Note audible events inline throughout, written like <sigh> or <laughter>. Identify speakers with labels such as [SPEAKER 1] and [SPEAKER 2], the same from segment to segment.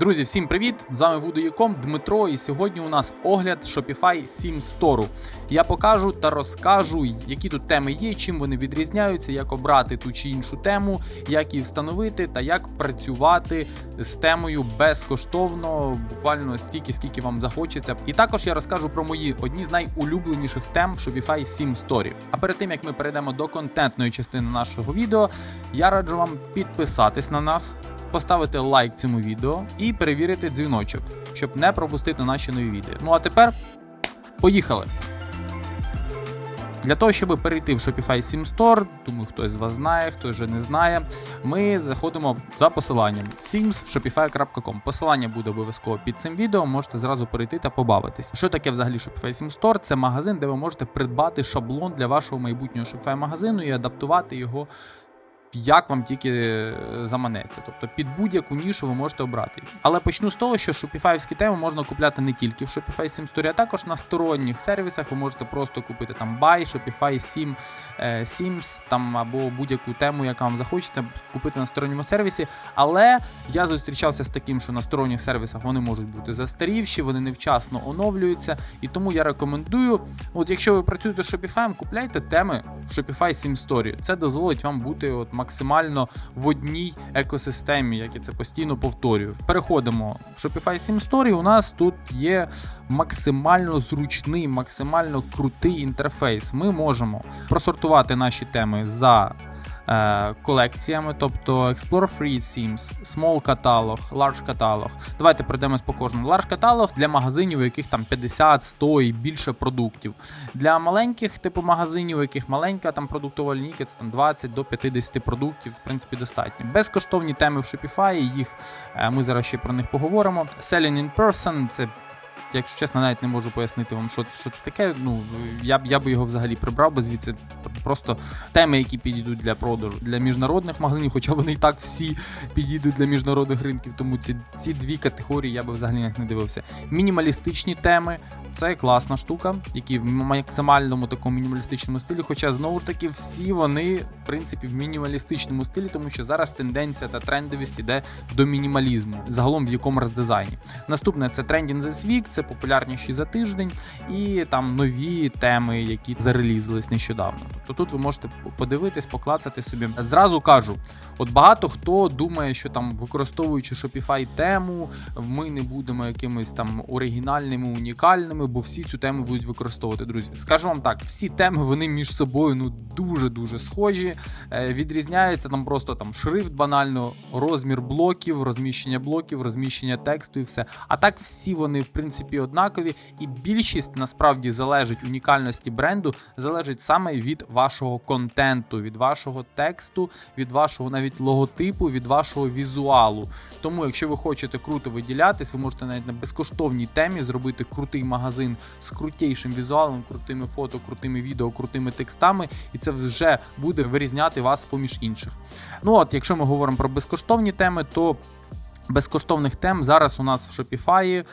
[SPEAKER 1] Друзі, всім привіт! З вами Вудоєком Дмитро, і сьогодні у нас огляд Shopify 7 Store. Я покажу та розкажу, які тут теми є, чим вони відрізняються, як обрати ту чи іншу тему, як її встановити та як працювати з темою безкоштовно, буквально стільки, скільки вам захочеться. І також я розкажу про мої одні з найулюбленіших тем в Shopify 7 Store. А перед тим як ми перейдемо до контентної частини нашого відео, я раджу вам підписатись на нас поставити лайк цьому відео і перевірити дзвіночок, щоб не пропустити наші нові відео. Ну а тепер поїхали! Для того, щоб перейти в Shopify 7 Store, думаю, хтось з вас знає, хтось вже не знає. Ми заходимо за посиланням sims.shopify.com. Посилання буде обов'язково під цим відео. Можете зразу перейти та побавитись. Що таке взагалі Shopify 7 Store? Це магазин, де ви можете придбати шаблон для вашого майбутнього Shopify магазину і адаптувати його як вам тільки заманеться. Тобто під будь-яку нішу ви можете обрати. Але почну з того, що шопіфаївські теми можна купляти не тільки в Shopify 7 Store, а також на сторонніх сервісах ви можете просто купити там Buy, Shopify 7, е, Sims там або будь-яку тему, яка вам захочеться, купити на сторонньому сервісі. Але я зустрічався з таким, що на сторонніх сервісах вони можуть бути застарівші, вони невчасно оновлюються. І тому я рекомендую, от якщо ви працюєте з Shopify, купляйте теми в Shopify 7 Store. Це дозволить вам бути от максимально в одній екосистемі, як я це постійно повторюю. Переходимо в Shopify 7 Story. У нас тут є максимально зручний, максимально крутий інтерфейс. Ми можемо просортувати наші теми за. Е, Колекціями, тобто Explore Free Themes, Small Catalog, Large Catalog. Давайте пройдемось по кожному. Large Catalog для магазинів, у яких там 50, 100 і більше продуктів. Для маленьких типу магазинів, у яких маленька там продуктова лінійка, це там 20 до 50 продуктів, в принципі, достатньо. Безкоштовні теми в Shopify, їх е, ми зараз ще про них поговоримо. Selling in person це. Якщо чесно, навіть не можу пояснити вам, що, що це таке. Ну я я б його взагалі прибрав, бо звідси просто теми, які підійдуть для продажу для міжнародних магазинів, хоча вони і так всі підійдуть для міжнародних ринків. Тому ці ці дві категорії я би взагалі не дивився. Мінімалістичні теми це класна штука, які в максимальному такому мінімалістичному стилі. Хоча знову ж таки всі вони в принципі в мінімалістичному стилі, тому що зараз тенденція та трендовість іде до мінімалізму загалом в e-commerce дизайні. Наступне це Trending This Week, це популярніші за тиждень, і там нові теми, які зарелізились нещодавно. Тобто тут ви можете подивитись, поклацати собі. Зразу кажу: от багато хто думає, що там використовуючи Shopify тему, ми не будемо якимись там оригінальними, унікальними, бо всі цю тему будуть використовувати. Друзі, скажу вам так, всі теми вони між собою ну дуже дуже схожі. Е, відрізняється там просто там шрифт, банально, розмір блоків, розміщення блоків, розміщення тексту і все. А так всі вони в принципі однакові, і більшість насправді залежить унікальності бренду, залежить саме від вашого контенту, від вашого тексту, від вашого навіть логотипу, від вашого візуалу. Тому, якщо ви хочете круто виділятись, ви можете навіть на безкоштовній темі зробити крутий магазин з крутейшим візуалом, крутими фото, крутими відео, крутими текстами, і це вже буде вирізняти вас поміж інших. Ну от, якщо ми говоримо про безкоштовні теми, то безкоштовних тем зараз у нас в Shopify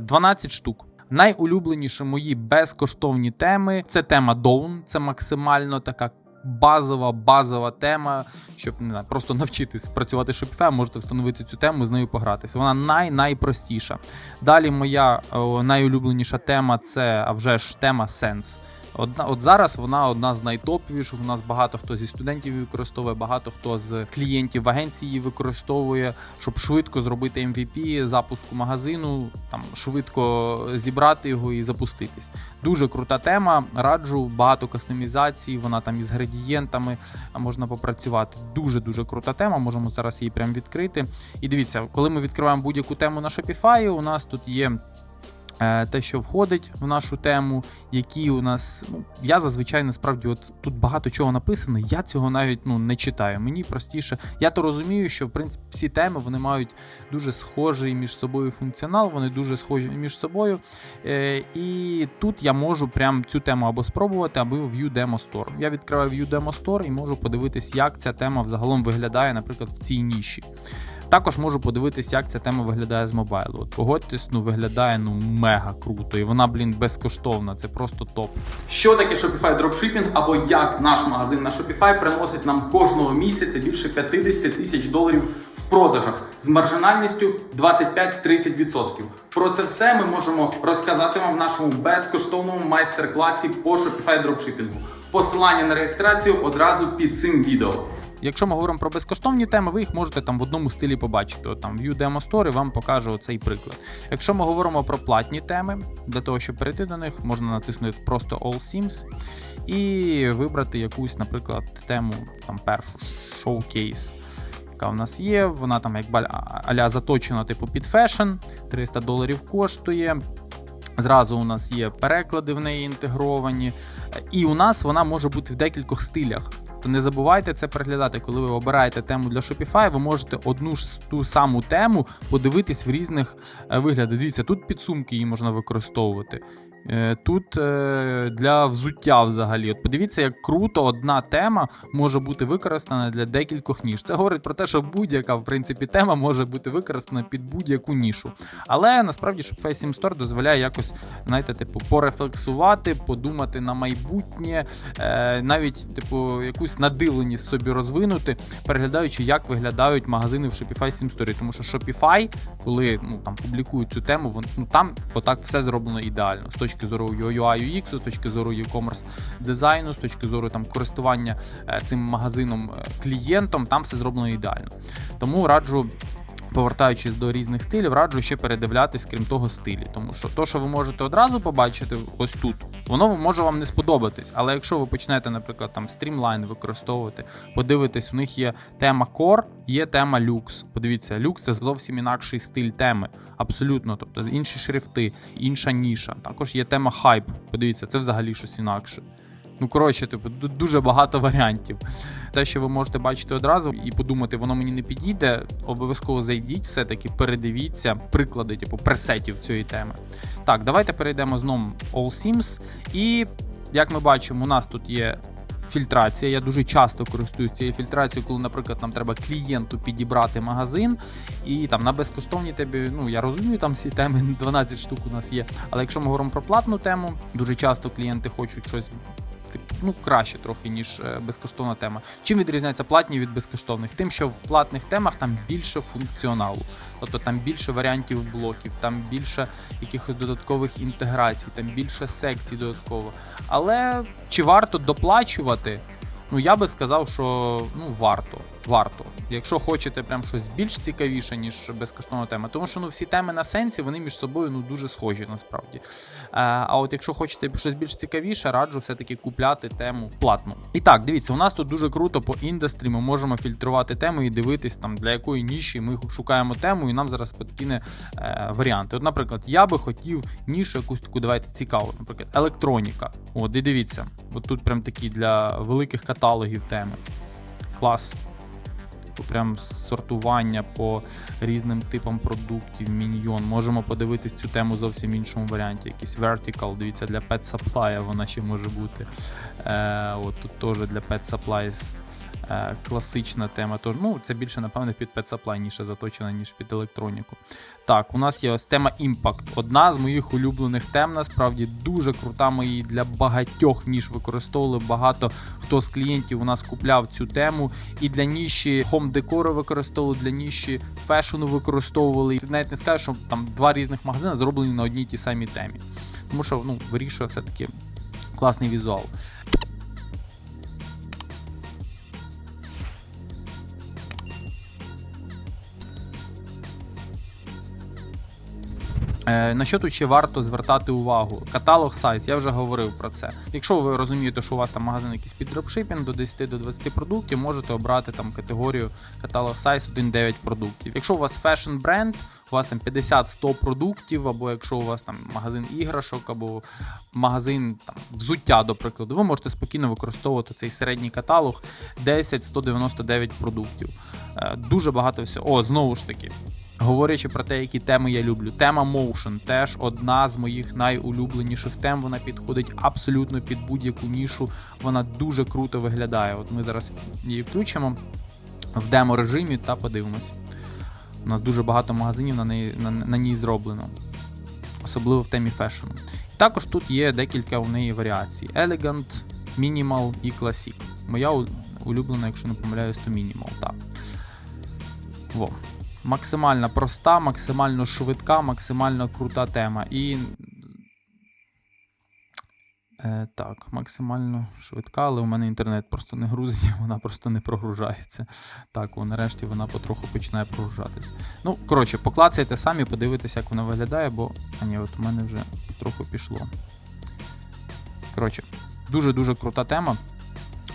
[SPEAKER 1] 12 штук. Найулюбленіші мої безкоштовні теми це тема Dawn, це максимально така. Базова, базова тема, щоб не знаю, просто навчитись працювати Shopify, можете встановити цю тему, з нею погратися. Вона най-найпростіша. Далі моя о, найулюбленіша тема це а вже ж тема Sense. Одна, от зараз вона одна з найтоповіших. У нас багато хто зі студентів використовує, багато хто з клієнтів агенції використовує, щоб швидко зробити MVP запуску магазину, там швидко зібрати його і запуститись. Дуже крута тема. Раджу багато кастомізацій. Вона там із градієнтами можна попрацювати. Дуже дуже крута тема. Можемо зараз її прям відкрити. І дивіться, коли ми відкриваємо будь-яку тему на Shopify, у нас тут є. Те, що входить в нашу тему, які у нас. Ну, я зазвичай насправді от тут багато чого написано, я цього навіть ну, не читаю. Мені простіше. Я то розумію, що в принципі всі теми вони мають дуже схожий між собою функціонал, вони дуже схожі між собою. Е, І тут я можу прям цю тему або спробувати, або View Demo Store. Я відкриваю View Demo Store і можу подивитись, як ця тема взагалом виглядає, наприклад, в цій ніші. Також можу подивитися, як ця тема виглядає з мобайлу. От погодьтесь, ну виглядає ну мега круто. І вона, блін, безкоштовна. Це просто топ. Що таке Shopify Dropshipping або як наш магазин на Shopify приносить нам кожного місяця більше 50 тисяч доларів в продажах з маржинальністю 25-30%. Про це все ми можемо розказати вам в нашому безкоштовному майстер-класі по Shopify Dropshipping. Посилання на реєстрацію одразу під цим відео. Якщо ми говоримо про безкоштовні теми, ви їх можете там в одному стилі побачити. От там View Demo Story вам покаже оцей приклад. Якщо ми говоримо про платні теми, для того, щоб перейти до них, можна натиснути просто All Sims і вибрати якусь, наприклад, тему там першу Showcase. Яка в нас є, вона там як аля заточена, типу під фешн, 300 доларів коштує. Зразу у нас є переклади в неї інтегровані, і у нас вона може бути в декількох стилях. То не забувайте це переглядати, коли ви обираєте тему для Shopify, ви можете одну ж ту саму тему подивитись в різних е, виглядах. Дивіться, тут підсумки її можна використовувати. Е, тут е, для взуття взагалі. От подивіться, як круто одна тема може бути використана для декількох ніж. Це говорить про те, що будь-яка в принципі тема може бути використана під будь-яку нішу. Але насправді Shopify 7 Store дозволяє якось, знаєте, типу, порефлексувати, подумати на майбутнє, е, навіть типу якусь надивленість собі розвинути, переглядаючи, як виглядають магазини в Shopify 7 Store. Тому що Shopify, коли ну там публікують цю тему, вон, ну там отак все зроблено ідеально. Точки зору UI UX, з точки зору e-commerce дизайну, з точки зору там користування е, цим магазином е, клієнтом, там все зроблено ідеально. Тому раджу. Повертаючись до різних стилів, раджу ще передивлятись, крім того, стилі. Тому що то, що ви можете одразу побачити ось тут, воно може вам не сподобатись. Але якщо ви почнете, наприклад, там стрімлайн використовувати, подивитесь, у них є тема Core, є тема Lux. Подивіться, Lux це зовсім інакший стиль теми. Абсолютно, тобто інші шрифти, інша ніша. Також є тема Hype. Подивіться, це взагалі щось інакше. Ну, коротше, типу, дуже багато варіантів. Те, що ви можете бачити одразу і подумати, воно мені не підійде, обов'язково зайдіть, все-таки передивіться приклади, типу, пресетів цієї теми. Так, давайте перейдемо знову All Sims. І як ми бачимо, у нас тут є. Фільтрація. Я дуже часто користуюсь цією фільтрацією, коли, наприклад, нам треба клієнту підібрати магазин, і там на безкоштовній тебе, ну я розумію, там всі теми <laughs> 12 штук у нас є. Але якщо ми говоримо про платну тему, дуже часто клієнти хочуть щось ну, краще трохи, ніж е, безкоштовна тема. Чим відрізняються платні від безкоштовних? Тим, що в платних темах там більше функціоналу, тобто там більше варіантів блоків, там більше якихось додаткових інтеграцій, там більше секцій додатково. Але чи варто доплачувати? Ну я би сказав, що ну варто. Варто, якщо хочете прям щось більш цікавіше, ніж безкоштовна тема. Тому що ну всі теми на сенсі вони між собою ну дуже схожі насправді. А, е, а от якщо хочете щось більш цікавіше, раджу все-таки купляти тему платну. І так, дивіться, у нас тут дуже круто по індустрі. Ми можемо фільтрувати тему і дивитись там для якої ніші ми шукаємо тему, і нам зараз подкине е, варіанти. От, наприклад, я би хотів нішу якусь таку, давайте цікаву, наприклад, електроніка. От, і дивіться, от тут прям такі для великих каталогів теми. Клас прям сортування по різним типам продуктів, міньйон. Можемо подивитись цю тему зовсім в іншому варіанті. Якийсь vertical, дивіться, для Pet Supply вона ще може бути. Е, от Тут теж для Pet Supplies класична тема. Тож, ну, це більше, напевне, під Supply, заточена, ніж під електроніку. Так, у нас є ось тема Impact. Одна з моїх улюблених тем, насправді дуже крута. Ми її для багатьох ніж використовували. Багато хто з клієнтів у нас купляв цю тему. І для ніші home декору використовували, для ніші фешену використовували. Ти навіть не скажеш, що там два різних магазини зроблені на одній тій самій темі. Тому що ну, вирішує все-таки класний візуал. На що тут ще варто звертати увагу? Каталог сайз, я вже говорив про це. Якщо ви розумієте, що у вас там магазин якийсь під дропшипінг до 10 до 20 продуктів, можете обрати там категорію каталог сайз 1-9 продуктів. Якщо у вас фешн бренд, у вас там 50-100 продуктів, або якщо у вас там магазин іграшок, або магазин там взуття, до прикладу, ви можете спокійно використовувати цей середній каталог 10-199 продуктів. Е, дуже багато всього. О, знову ж таки. Говорячи про те, які теми я люблю. Тема Motion теж одна з моїх найулюбленіших тем. Вона підходить абсолютно під будь-яку нішу. Вона дуже круто виглядає. От ми зараз її включимо в демо режимі та подивимось. У нас дуже багато магазинів на, неї, на, на ній зроблено, особливо в темі фешену. Також тут є декілька у неї варіацій: Elegant, Minimal і Classic. Моя улюблена, якщо не помиляюсь, то Minimal. Так. Во. Максимально проста, максимально швидка, максимально крута тема. І. Е, так, максимально швидка, але у мене інтернет просто не грузить, <laughs> вона просто не прогружається. Так, о, нарешті вона потроху починає прогружатися. Ну, коротше, поклацайте самі, подивитися, як вона виглядає, бо. А ні, от у мене вже трохи пішло. Коротше, дуже-дуже крута тема.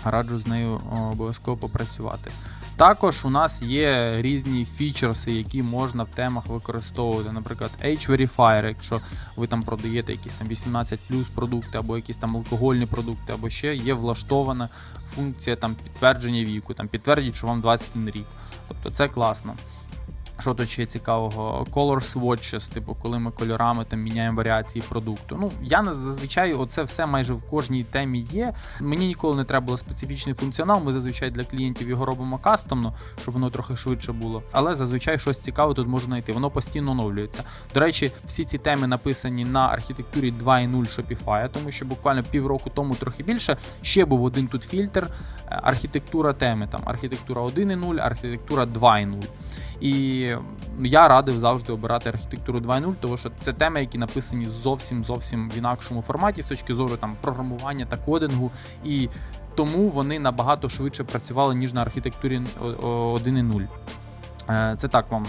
[SPEAKER 1] Раджу з нею обов'язково попрацювати. Також у нас є різні фічерси, які можна в темах використовувати. Наприклад, H-Verifier, якщо ви там продаєте якісь там 18 продукти, або якісь там алкогольні продукти, або ще є влаштована функція там підтвердження віку, там підтвердіть, що вам 21 рік. Тобто це класно. Що тут ще цікавого? Color swatches, типу, коли ми кольорами там міняємо варіації продукту. Ну, я зазвичай оце все майже в кожній темі є. Мені ніколи не треба було специфічний функціонал. Ми зазвичай для клієнтів його робимо кастомно, щоб воно трохи швидше було. Але зазвичай щось цікаве тут можна знайти. Воно постійно оновлюється. До речі, всі ці теми написані на архітектурі 2.0 Shopify, тому що буквально півроку тому трохи більше ще був один тут фільтр. е, Архітектура теми, там архітектура 1.0, архітектура 2.0. І я радив завжди обирати архітектуру 2.0, тому що це теми, які написані зовсім зовсім в інакшому форматі з точки зору там програмування та кодингу. І тому вони набагато швидше працювали, ніж на архітектурі о- о- 1.0. Е, Це так вам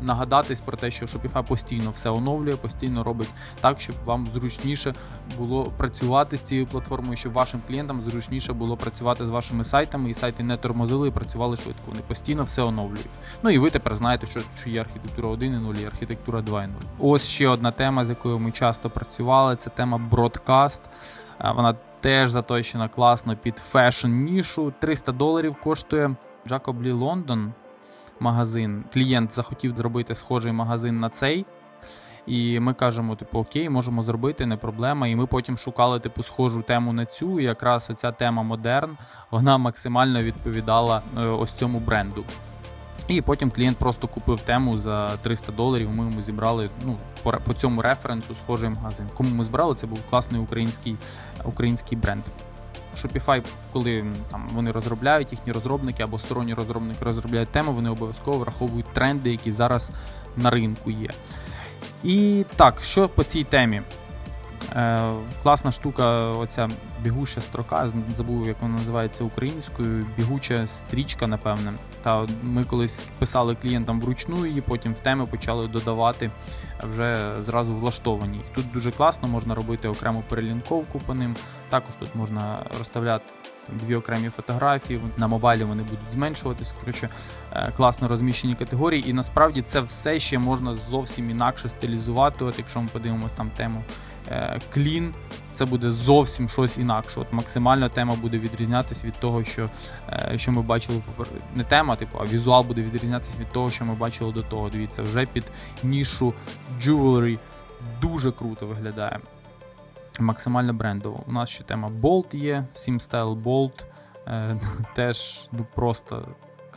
[SPEAKER 1] нагадатись про те, що Shopify постійно все оновлює, постійно робить так, щоб вам зручніше було працювати з цією платформою, щоб вашим клієнтам зручніше було працювати з вашими сайтами, і сайти не тормозили і працювали швидко. Вони постійно все оновлюють. Ну і ви тепер знаєте, що, що є архітектура 1.0 і архітектура 2.0. Ось ще одна тема, з якою ми часто працювали. Це тема. Е, Вона теж заточена класно під фешн нішу. 300 доларів коштує Jacob London магазин. Клієнт захотів зробити схожий магазин на цей. І ми кажемо, типу, окей, можемо зробити, не проблема. І ми потім шукали типу схожу тему на цю. І якраз оця тема модерн вона максимально відповідала е, ось цьому бренду. І потім клієнт просто купив тему за 300 доларів. Ми йому зібрали ну, по, по цьому референсу схожий магазин. Кому ми збирали, це був класний український, український бренд. Shopify, коли там вони розробляють їхні розробники або сторонні розробники розробляють тему, вони обов'язково враховують тренди, які зараз на ринку є. І так, що по цій темі? Е, класна штука, оця бігуща строка, забув, як вона називається українською, бігуча стрічка, напевне. Та ми колись писали клієнтам вручну її, потім в теми почали додавати вже зразу влаштовані. Тут дуже класно, можна робити окрему перелінковку по ним. Також тут можна розставляти дві окремі фотографії. На мобайлі вони будуть зменшуватись. Коротше, е, класно розміщені категорії. І насправді це все ще можна зовсім інакше стилізувати. От якщо ми подивимося там тему е, клін, це буде зовсім щось інакше. От максимально тема буде відрізнятися від того, що, е, що ми бачили не тема, типу, а візуал буде відрізнятися від того, що ми бачили до того. Дивіться, вже під нішу jewelry дуже круто виглядає. Максимально брендово. У нас ще тема Bolt є, SimStyle Bolt. Е, <laughs> теж ну, просто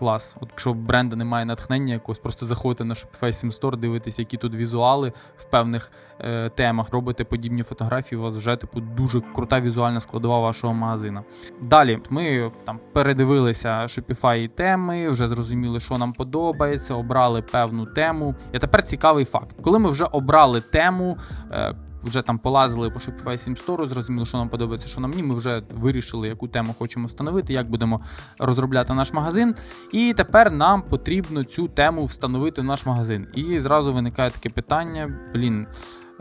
[SPEAKER 1] клас. От якщо бренда немає натхнення якогось, просто заходите на Shopify Store, дивитесь, які тут візуали в певних е, темах, робите подібні фотографії, у вас вже типу дуже крута візуальна складова вашого магазина. Далі ми там передивилися Shopify теми, вже зрозуміли, що нам подобається, обрали певну тему. І тепер цікавий факт. Коли ми вже обрали тему. Е, вже там полазили по Shopify 7 Store, зрозуміли, що нам подобається, що нам ні. Ми вже вирішили, яку тему хочемо встановити, як будемо розробляти наш магазин. І тепер нам потрібно цю тему встановити в наш магазин. І зразу виникає таке питання: блін.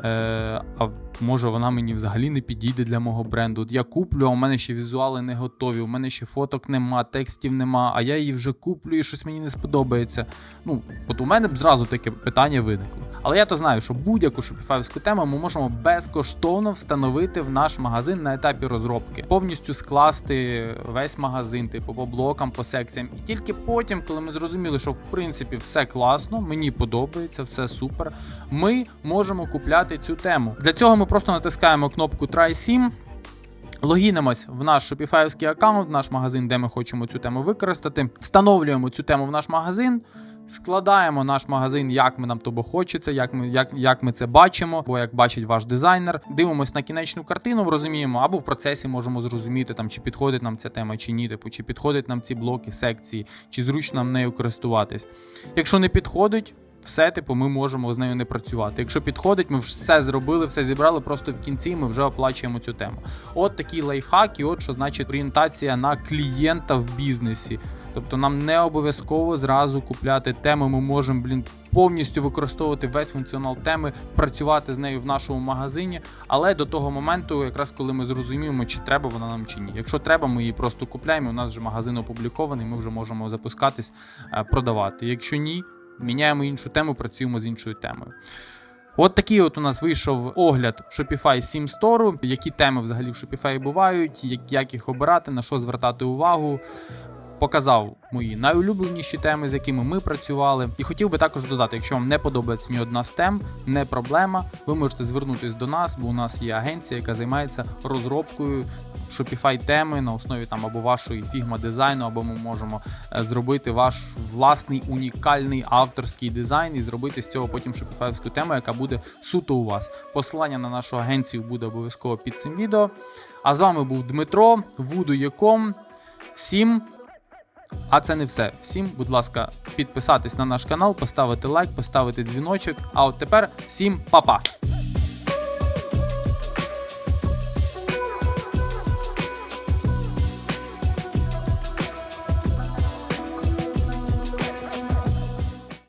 [SPEAKER 1] Е, а може вона мені взагалі не підійде для мого бренду. Я куплю, а у мене ще візуали не готові, у мене ще фоток нема, текстів нема, а я її вже куплю і щось мені не сподобається. Ну, от у мене б зразу таке питання виникло. Але я то знаю, що будь-яку шопіфаївську тему ми можемо безкоштовно встановити в наш магазин на етапі розробки, повністю скласти весь магазин, типу по блокам, по секціям. І тільки потім, коли ми зрозуміли, що в принципі все класно, мені подобається, все супер. Ми можемо купляти цю тему. Для цього ми просто натискаємо кнопку Try Sim. Логінимось в наш шопіфаївський аккаунт, в наш магазин, де ми хочемо цю тему використати. Встановлюємо цю тему в наш магазин. складаємо наш магазин, як ми нам того хочеться, як ми, як, як ми це бачимо, або як бачить ваш дизайнер. Дивимось на кінечну картину, розуміємо, або в процесі можемо зрозуміти, там, чи підходить нам ця тема, чи ні, типу, чи підходять нам ці блоки, секції, чи зручно нам нею користуватись. Якщо не підходить, все, типу, ми можемо з нею не працювати. Якщо підходить, ми все зробили, все зібрали. Просто в кінці ми вже оплачуємо цю тему. От такий лайфхак, і от що значить орієнтація на клієнта в бізнесі. Тобто нам не обов'язково зразу купляти теми. Ми можемо, блін, повністю використовувати весь функціонал теми, працювати з нею в нашому магазині. Але до того моменту, якраз коли ми зрозуміємо, чи треба вона нам чи ні. Якщо треба, ми її просто купляємо. У нас вже магазин опублікований, ми вже можемо запускатись, е, продавати. Якщо ні, міняємо іншу тему, працюємо з іншою темою. От такий от у нас вийшов огляд Shopify 7 Store, які теми взагалі в Shopify бувають, як, їх обирати, на що звертати увагу. Показав мої найулюбленіші теми, з якими ми працювали. І хотів би також додати, якщо вам не подобається ні одна з тем, не проблема. Ви можете звернутись до нас, бо у нас є агенція, яка займається розробкою Shopify теми на основі там або вашої фігма дизайну, або ми можемо е, зробити ваш власний унікальний авторський дизайн і зробити з цього потім шопіфаївську тему, яка буде суто у вас. Посилання на нашу агенцію буде обов'язково під цим відео. А з вами був Дмитро, Voodoo.com. Всім. А це не все. Всім, будь ласка, підписатись на наш канал, поставити лайк, поставити дзвіночок. А от тепер всім па-па!